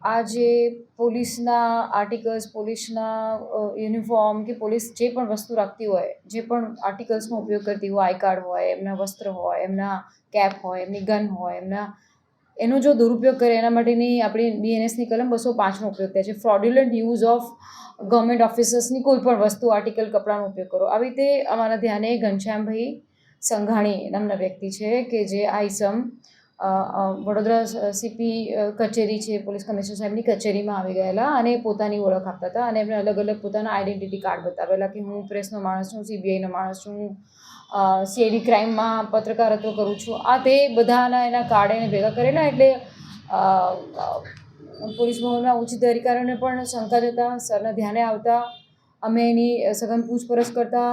આ જે પોલીસના આર્ટિકલ્સ પોલીસના યુનિફોર્મ કે પોલીસ જે પણ વસ્તુ રાખતી હોય જે પણ આર્ટિકલ્સનો ઉપયોગ કરતી હોય આઈ કાર્ડ હોય એમના વસ્ત્ર હોય એમના કેપ હોય એમની ગન હોય એમના એનો જો દુરુપયોગ કરે એના માટેની આપણી બીએનએસની કલમ બસો પાંચનો ઉપયોગ થાય છે. ફ્રોડ્યુલન્ટ યુઝ ઓફ ગવર્મેન્ટ ઓફિસર્સની કોઈ પણ વસ્તુ આર્ટિકલ કપડાનો ઉપયોગ કરો. આવી રીતે અમારા ધ્યાને ઘનશ્યામભાઈ સંઘાણી નામના વ્યક્તિ છે કે જે આ અ, વડોદરા સીપી કચેરી છે, પોલીસ કમિશનર સાહેબની કચેરીમાં આવી ગયેલા અને પોતાની ઓળખ આપતા હતા અને એમણે અલગ અલગ પોતાના આઈડેન્ટિટી કાર્ડ બતાવેલા કે હું પ્રેસનો માણસ છું સીબીઆઈનો માણસ છું સીઆઈડી ક્રાઇમમાં પત્રકારત્વ કરું છું. આ તે બધાના એના કાર્ડ એને ભેગા કરેલા એટલે પોલીસ ભવનના ઉચ્ચ અધિકારીઓને પણ શંકા જતા, સરના ધ્યાને આવતા, અમે એની સઘન પૂછપરછ કરતા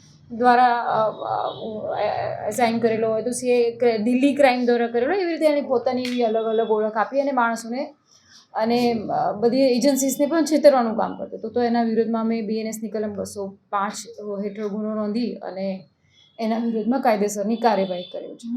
દ્વારા સાઇન કરેલો હોય તો સીએ દિલ્હી ક્રાઇમ દ્વારા કરેલો એવી રીતે એની પોતાની એવી અલગ અલગ ઓળખ આપી અને માણસોને અને બધી એજન્સીસને પણ છેતરવાનું કામ કરતો હતો. તો એના વિરુદ્ધમાં અમે બીએનએસની કલમ બસો પાંચ હેઠળ ગુનો નોંધી અને એના વિરુદ્ધમાં કાયદેસરની કાર્યવાહી કર્યો છે